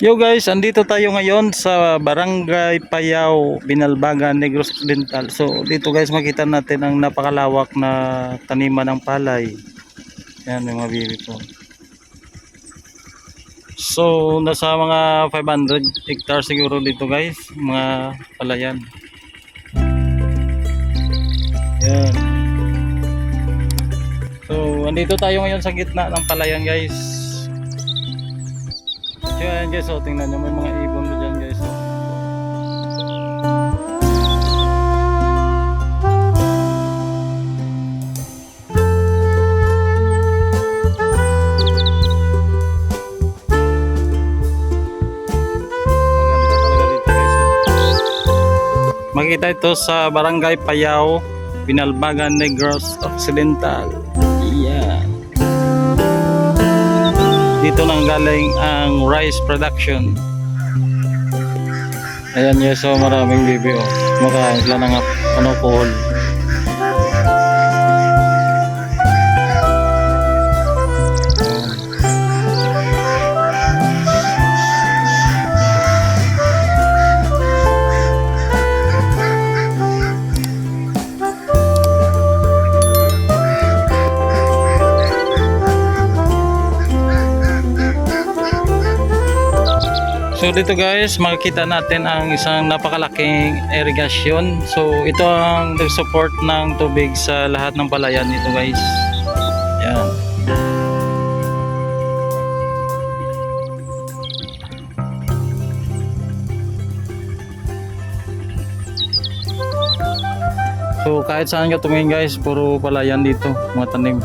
Yo guys, andito tayo ngayon sa Barangay Payao, Binalbagan, Negros Occidental. So dito guys makita natin ang napakalawak na taniman ng palay. Yan yung mga bibi po. So nasa mga 500 hectares siguro dito guys, mga palayan. Yan. So andito tayo ngayon sa gitna ng palayan guys. So ayan guys, oh, tingnan nyo, may mga ibon na dyan guys. Oh. Oh. Makita ito sa Barangay Payao, Pinalbagan Negros Occidental. Yeah. Dito nang galing ang rice production. Ayan yes, so maraming bibi oh. Makain sila ng ano pohol. So dito guys, makikita natin ang isang napakalaking irrigation. So ito ang nag-support ng tubig sa lahat ng palayan nito guys. Yan. So kahit saan ka tumingin guys, puro palayan dito, mga tanim.